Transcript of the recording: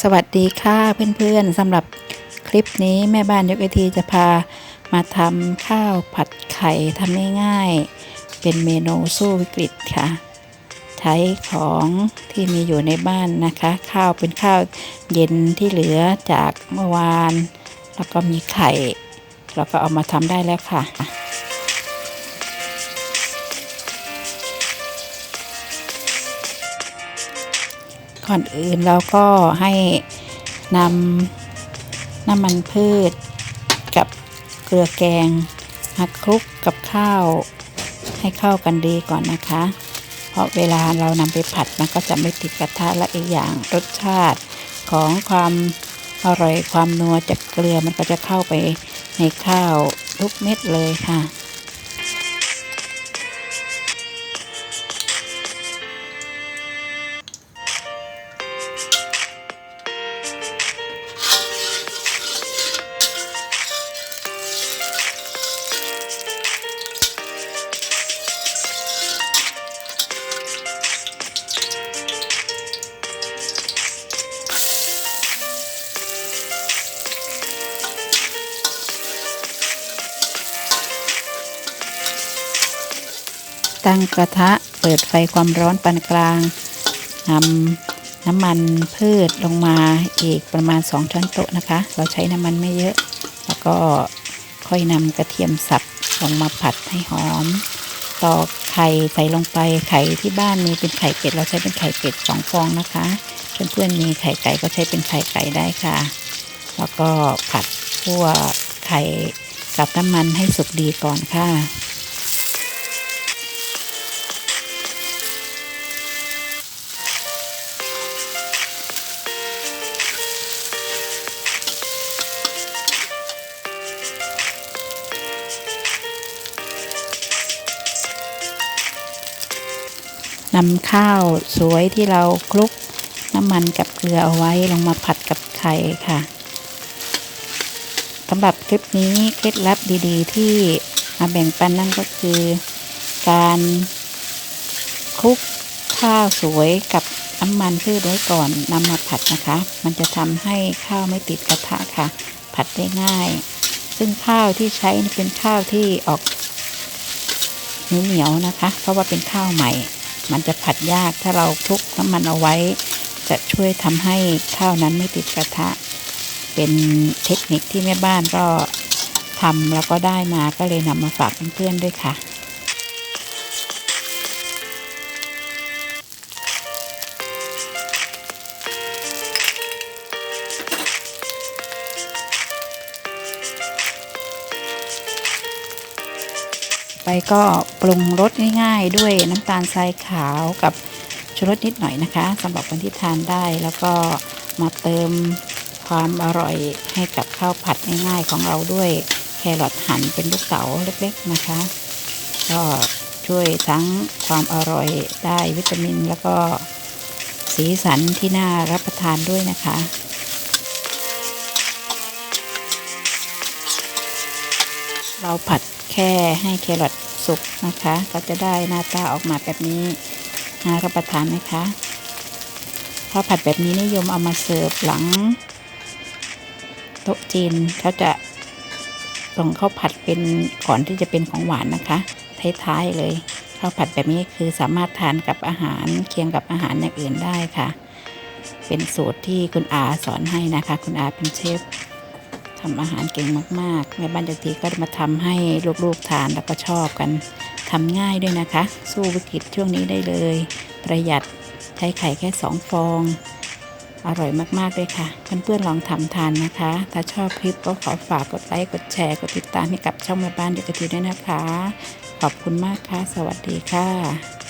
สวัสดีค่ะเพื่อนๆสำหรับคลิปนี้แม่บ้านยกไอทีจะพามาทำข้าวผัดไข่ทำง่ายๆ เป็นเมนูสู้วิกฤตค่ะ ใช้ของที่มีอยู่ในบ้านนะคะ ข้าวเป็นข้าวเย็นที่เหลือจากเมื่อวาน แล้วก็มีไข่ แล้วก็เอามาทำได้แล้วค่ะ ก่อนอื่นเราก็ให้นำน้ำมันพืช กับเกลือแกงมาคลุกกับข้าวให้เข้ากันดีก่อนนะคะ เพราะเวลาเรานำไปผัดมันก็จะไม่ติดกระทะและอีกอย่างรสชาติของความอร่อยความนัวจากเกลือมันก็จะเข้าไปในข้าวทุกเม็ดเลยค่ะ ตั้งกระทะเปิดไฟความร้อนปานกลางนำน้ำมันพืชลงมาอีกประมาณ 2 ช้อนโต๊ะนะคะ เราใช้น้ำมันไม่เยอะ แล้วก็ค่อยนำกระเทียมสับลงมาผัดให้หอม ตอกไข่ใส่ลงไปไข่ที่บ้านมีเป็นไข่เป็ด เราใช้เป็นไข่เป็ดสองฟองนะคะเพื่อนๆมีไข่ไก่ก็ใช้เป็นไข่ไก่ได้ค่ะ แล้วก็ผัดคั่วไข่กับน้ำมันให้สุกดีก่อนค่ะ นำข้าวสวยที่เราคลุกน้ำมันกับเกลือเอาไว้ลงมาผัดกับไข่ค่ะสำหรับคลิปนี้เคล็ดลับดีๆ ที่มาแบ่งปันนั่นก็คือ การคลุกข้าวสวยกับน้ำมันพืชไว้ก่อนนำมาผัดนะคะ มันจะทำให้ข้าวไม่ติดกระทะค่ะ ผัดได้ง่าย ซึ่งข้าวที่ใช้เป็นข้าวที่ออกเหนียวๆนะคะ เพราะว่าเป็นข้าวใหม่ มันจะผัดยากถ้าเราคลุกน้ำมันเอาไว้ จะช่วยทำให้ข้าวนั้นไม่ติดกระทะ เป็นเทคนิคที่แม่บ้านก็ทำแล้วก็ได้มาก็เลยนำมาฝากเพื่อนๆด้วยค่ะ ไปก็ปรุงรสง่ายๆ ด้วยน้ำตาลทรายขาวกับชูรสนิดหน่อยนะคะสำหรับคนที่ทานได้แล้วก็มาเติมความอร่อยให้กับข้าวผัดง่ายๆของเราด้วยแครอทหั่นเป็นลูกเต๋าเล็กๆนะคะ ก็ช่วยทั้งความอร่อยได้วิตามินแล้วก็สีสันที่น่ารับประทานด้วยนะคะเราผัด แค่ให้แครอทสุกนะคะ ก็จะได้หน้าตาออกมาแบบนี้น่ารับประทานไหมคะพอผัดแบบนี้นิยมเอามาเสิร์ฟหลังโต๊ะจีนเขาจะส่งข้าวผัดเป็นก่อนที่จะเป็นของหวานนะคะท้ายๆเลยข้าวผัดแบบนี้คือสามารถทานกับอาหารเคียงกับอาหารอย่างอื่นได้ค่ะ เป็นสูตรที่คุณอาสอนให้นะคะ คุณอาเป็นเชฟ ทำอาหารเก่งมากๆแม่บ้านจากทีก็มาทำให้ลูกๆทานแล้วก็ชอบกันทำง่ายด้วยนะคะ สู้วิกฤตช่วงนี้ได้เลย ประหยัดใช้ไข่แค่สองฟอง อร่อยมากๆเลยค่ะ เพื่อนๆลองทำทานนะคะ ถ้าชอบคลิปก็ขอฝากกดไลค์กดแชร์กดติดตามให้กับช่องแม่บ้านจากทีด้วยนะคะ ขอบคุณมากค่ะ สวัสดีค่ะ